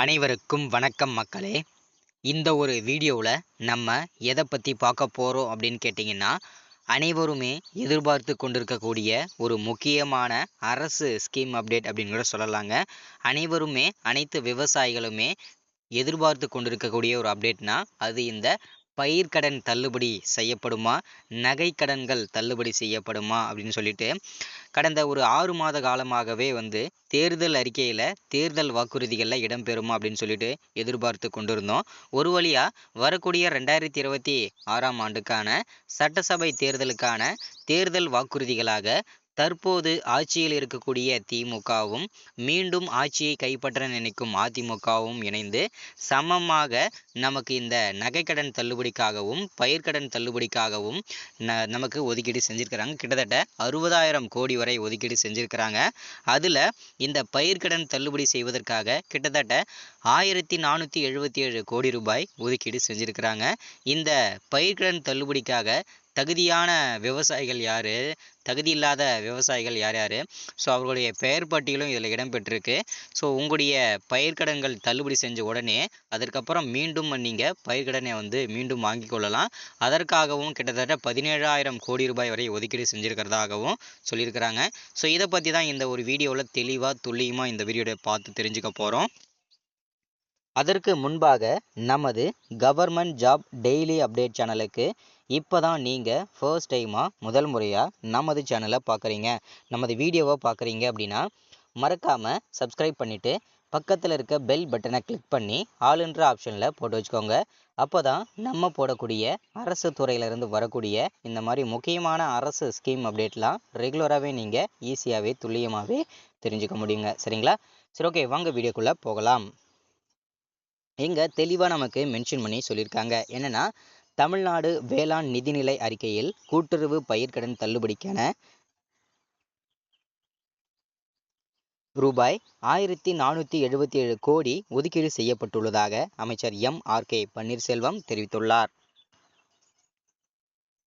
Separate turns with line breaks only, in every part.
அனைவருக்கும் வணக்கம் மக்களே இந்த ஒரு வீடியோவில் நம்ம எதை பற்றி பார்க்க போகிறோம் அப்படின்னு கேட்டிங்கன்னா அனைவருமே எதிர்பார்த்து கொண்டிருக்கக்கூடிய ஒரு முக்கியமான அரசு ஸ்கீம் அப்டேட் அப்படின்னு கூட சொல்லலாங்க அனைவருமே அனைத்து விவசாயிகளுமே எதிர்பார்த்து கொண்டிருக்கக்கூடிய ஒரு அப்டேட்னா அது இந்த பயிர்க்கடன் தள்ளுபடி செய்யப்படுமா நகை கடன்கள் தள்ளுபடி செய்யப்படுமா அப்படின்னு சொல்லிட்டு கடந்த ஒரு ஆறு மாத காலமாகவே வந்து தேர்தல் அறிக்கையில் தேர்தல் வாக்குறுதிகளில் இடம்பெறுமா அப்படின்னு சொல்லிட்டு எதிர்பார்த்து கொண்டிருந்தோம் ஒரு வழியாக வரக்கூடிய ரெண்டாயிரத்தி இருபத்தி ஆறாம் ஆண்டுக்கான சட்டசபை தேர்தலுக்கான தேர்தல் வாக்குறுதிகளாக தற்போது ஆட்சியில் இருக்கக்கூடிய திமுகவும் மீண்டும் ஆட்சியை கைப்பற்ற நினைக்கும் அதிமுகவும் இணைந்து சமமாக நமக்கு இந்த நகைக்கடன் தள்ளுபடிக்காகவும் பயிர்க்கடன் தள்ளுபடிக்காகவும் நமக்கு ஒதுக்கீடு செஞ்சுருக்கிறாங்க கிட்டத்தட்ட அறுபதாயிரம் கோடி வரை ஒதுக்கீடு செஞ்சுருக்கிறாங்க அதில் இந்த பயிர்க்கடன் தள்ளுபடி செய்வதற்காக கிட்டத்தட்ட ஆயிரத்தி நானூற்றி எழுபத்தி ஏழு கோடி ரூபாய் ஒதுக்கீடு செஞ்சுருக்கிறாங்க இந்த பயிர்க்கடன் தள்ளுபடிக்காக தகுதியான விவசாயிகள் யார் தகுதி இல்லாத விவசாயிகள் யார் யார் ஸோ அவர்களுடைய பெயர் பட்டியலும் இதில் இடம்பெற்றிருக்கு ஸோ உங்களுடைய பயிர்க்கடன்கள் தள்ளுபடி செஞ்ச உடனே அதற்கப்புறம் மீண்டும் நீங்கள் பயிர்க்கடனை வந்து மீண்டும் வாங்கி கொள்ளலாம் அதற்காகவும் கிட்டத்தட்ட பதினேழாயிரம் கோடி ரூபாய் வரை ஒதுக்கீடு செஞ்சுருக்கிறதாகவும் சொல்லியிருக்கிறாங்க ஸோ இதை பற்றி தான் இந்த ஒரு வீடியோவில் தெளிவாக துல்லியமாக இந்த வீடியோட பார்த்து தெரிஞ்சுக்க போகிறோம் அதற்கு முன்பாக நமது கவர்மெண்ட் ஜாப் டெய்லி அப்டேட் சேனலுக்கு இப்போ தான் நீங்கள் ஃபர்ஸ்ட் டைமாக முதல் முறையாக நமது சேனலை பார்க்குறீங்க நமது வீடியோவை பார்க்குறீங்க அப்படின்னா மறக்காமல் சப்ஸ்கிரைப் பண்ணிவிட்டு பக்கத்தில் இருக்க பெல் பட்டனை கிளிக் பண்ணி ஆளுன்ற ஆப்ஷனில் போட்டு வச்சுக்கோங்க அப்போ தான் நம்ம போடக்கூடிய அரசு துறையிலிருந்து வரக்கூடிய இந்த மாதிரி முக்கியமான அரசு ஸ்கீம் அப்டேட்லாம் ரெகுலராகவே நீங்கள் ஈஸியாகவே துல்லியமாகவே தெரிஞ்சுக்க முடியுங்க சரிங்களா சரி ஓகே வாங்க வீடியோக்குள்ளே போகலாம் இங்கே தெளிவாக நமக்கு மென்ஷன் பண்ணி சொல்லியிருக்காங்க என்னென்னா தமிழ்நாடு வேளாண் நிதிநிலை அறிக்கையில் கூட்டுறவு பயிர்க்கடன் தள்ளுபடிக்கான ரூபாய் ஆயிரத்தி நானூற்றி எழுபத்தி ஏழு கோடி ஒதுக்கீடு செய்யப்பட்டுள்ளதாக அமைச்சர் எம் ஆர் கே பன்னீர்செல்வம் தெரிவித்துள்ளார்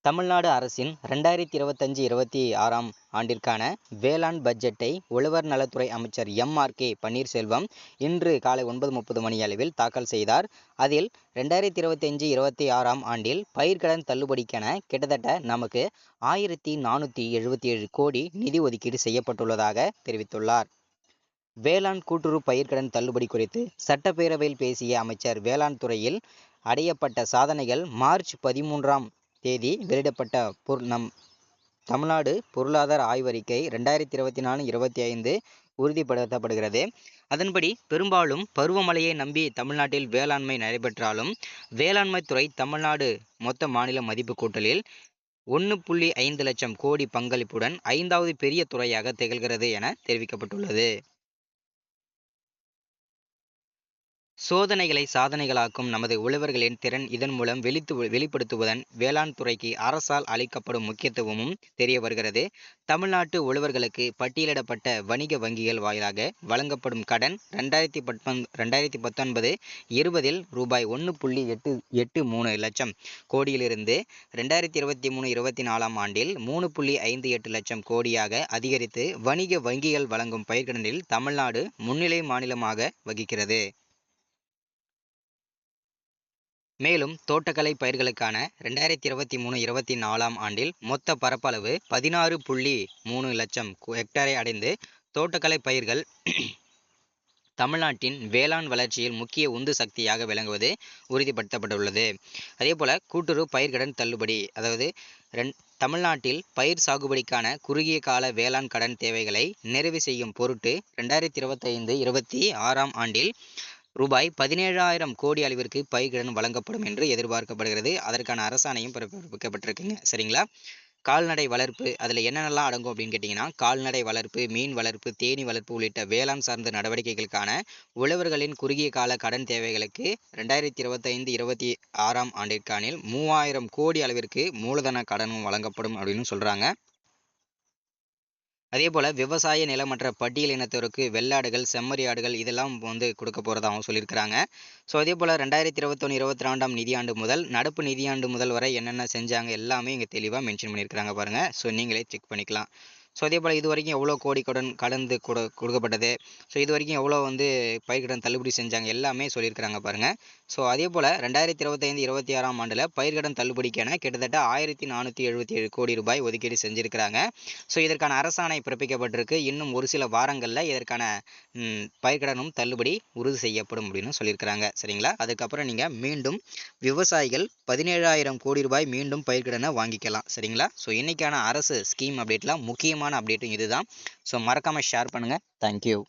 தமிழ்நாடு அரசின் ரெண்டாயிரத்தி இருவத்தஞ்சு இருபத்தி ஆறாம் ஆண்டிற்கான வேளாண் பட்ஜெட்டை உழவர் நலத்துறை அமைச்சர் எம் ஆர் கே பன்னீர்செல்வம் இன்று காலை ஒன்பது முப்பது மணி அளவில் தாக்கல் செய்தார் அதில் ரெண்டாயிரத்தி இருபத்தஞ்சு இருபத்தி ஆறாம் ஆண்டில் பயிர்கடன் தள்ளுபடிக்கென கிட்டத்தட்ட நமக்கு ஆயிரத்தி நானூற்றி எழுபத்தி ஏழு கோடி நிதி ஒதுக்கீடு செய்யப்பட்டுள்ளதாக தெரிவித்துள்ளார் வேளாண் கூட்டுறவு பயிர்கடன் தள்ளுபடி குறித்து சட்டப்பேரவையில் பேசிய அமைச்சர் வேளாண் துறையில் அடையப்பட்ட சாதனைகள் மார்ச் பதிமூன்றாம் தேதி வெளியிடப்பட்ட பொர் நம் தமிழ்நாடு பொருளாதார ஆய்வறிக்கை ரெண்டாயிரத்தி இருபத்தி நாலு இருபத்தி ஐந்து உறுதிப்படுத்தப்படுகிறது அதன்படி பெரும்பாலும் பருவமழையை நம்பி தமிழ்நாட்டில் வேளாண்மை நடைபெற்றாலும் வேளாண்மை துறை தமிழ்நாடு மொத்த மாநில மதிப்பு கூட்டலில் ஒன்று புள்ளி ஐந்து லட்சம் கோடி பங்களிப்புடன் ஐந்தாவது பெரிய துறையாக திகழ்கிறது என தெரிவிக்கப்பட்டுள்ளது சோதனைகளை சாதனைகளாக்கும் நமது உழவர்களின் திறன் இதன் மூலம் வெளித்து வெளிப்படுத்துவதன் வேளாண் துறைக்கு அரசால் அளிக்கப்படும் முக்கியத்துவமும் தெரிய வருகிறது தமிழ்நாட்டு உழவர்களுக்கு பட்டியலிடப்பட்ட வணிக வங்கிகள் வாயிலாக வழங்கப்படும் கடன் ரெண்டாயிரத்தி பத்தொன் ரெண்டாயிரத்தி பத்தொன்பது இருபதில் ரூபாய் ஒன்று புள்ளி எட்டு எட்டு மூணு லட்சம் கோடியிலிருந்து ரெண்டாயிரத்தி இருபத்தி மூணு இருபத்தி நாலாம் ஆண்டில் மூணு புள்ளி ஐந்து எட்டு லட்சம் கோடியாக அதிகரித்து வணிக வங்கிகள் வழங்கும் பயிர்கடனில் தமிழ்நாடு முன்னிலை மாநிலமாக வகிக்கிறது மேலும் தோட்டக்கலை பயிர்களுக்கான ரெண்டாயிரத்தி இருபத்தி மூணு இருபத்தி நாலாம் ஆண்டில் மொத்த பரப்பளவு பதினாறு புள்ளி மூணு லட்சம் ஹெக்டரை அடைந்து தோட்டக்கலை பயிர்கள் தமிழ்நாட்டின் வேளாண் வளர்ச்சியில் முக்கிய உந்து சக்தியாக விளங்குவது உறுதிப்படுத்தப்பட்டுள்ளது அதே போல கூட்டுறவு பயிர்கடன் தள்ளுபடி அதாவது ரெண் தமிழ்நாட்டில் பயிர் சாகுபடிக்கான குறுகிய கால வேளாண் கடன் தேவைகளை நிறைவு செய்யும் பொருட்டு ரெண்டாயிரத்தி இருபத்தைந்து இருபத்தி ஆறாம் ஆண்டில் ரூபாய் பதினேழாயிரம் கோடி அளவிற்கு பயிர்கடன் வழங்கப்படும் என்று எதிர்பார்க்கப்படுகிறது அதற்கான அரசாணையும் பிறப்பிக்கப்பட்டிருக்குங்க சரிங்களா கால்நடை வளர்ப்பு அதில் என்னென்னலாம் அடங்கும் அப்படின்னு கேட்டிங்கன்னா கால்நடை வளர்ப்பு மீன் வளர்ப்பு தேனி வளர்ப்பு உள்ளிட்ட வேளாண் சார்ந்த நடவடிக்கைகளுக்கான உழவர்களின் குறுகிய கால கடன் தேவைகளுக்கு ரெண்டாயிரத்தி இருபத்தைந்து இருபத்தி ஆறாம் ஆண்டிற்கானில் மூவாயிரம் கோடி அளவிற்கு மூலதன கடனும் வழங்கப்படும் அப்படின்னு சொல்கிறாங்க அதே போல் விவசாய நிலமற்ற பட்டியல் இனத்தவருக்கு வெள்ளாடுகள் செம்மறி ஆடுகள் இதெல்லாம் வந்து கொடுக்க போகிறதாகவும் சொல்லியிருக்கிறாங்க ஸோ அதே போல் ரெண்டாயிரத்தி இருபத்தொன்று இருபத்தி ரெண்டாம் நிதியாண்டு முதல் நடப்பு நிதியாண்டு முதல் வரை என்னென்ன செஞ்சாங்க எல்லாமே இங்கே தெளிவாக மென்ஷன் பண்ணியிருக்கிறாங்க பாருங்கள் ஸோ நீங்களே செக் பண்ணிக்கலாம் ஸோ அதே போல் இது வரைக்கும் எவ்வளோ கோடி கடன் கடந்து கொடு கொடுக்கப்பட்டது ஸோ இது வரைக்கும் எவ்வளோ வந்து கடன் தள்ளுபடி செஞ்சாங்க எல்லாமே சொல்லியிருக்கிறாங்க பாருங்கள் ஸோ அதே போல் ரெண்டாயிரத்தி இருபத்தைந்து இருபத்தி ஆறாம் ஆண்டில் கடன் தள்ளுபடிக்கான கிட்டத்தட்ட ஆயிரத்தி நானூற்றி எழுபத்தி ஏழு கோடி ரூபாய் ஒதுக்கீடு செஞ்சுருக்கிறாங்க ஸோ இதற்கான அரசாணை பிறப்பிக்கப்பட்டிருக்கு இன்னும் ஒரு சில வாரங்களில் இதற்கான பயிர்கடனும் தள்ளுபடி உறுதி செய்யப்படும் அப்படின்னு சொல்லியிருக்கிறாங்க சரிங்களா அதுக்கப்புறம் நீங்கள் மீண்டும் விவசாயிகள் பதினேழாயிரம் கோடி ரூபாய் மீண்டும் பயிர்கடனை வாங்கிக்கலாம் சரிங்களா ஸோ இன்றைக்கான அரசு ஸ்கீம் அப்டேட்டில் முக்கியமாக முக்கியமான அப்டேட்டும் இதுதான் ஸோ மறக்காமல் ஷேர் பண்ணுங்கள் தேங்க்யூ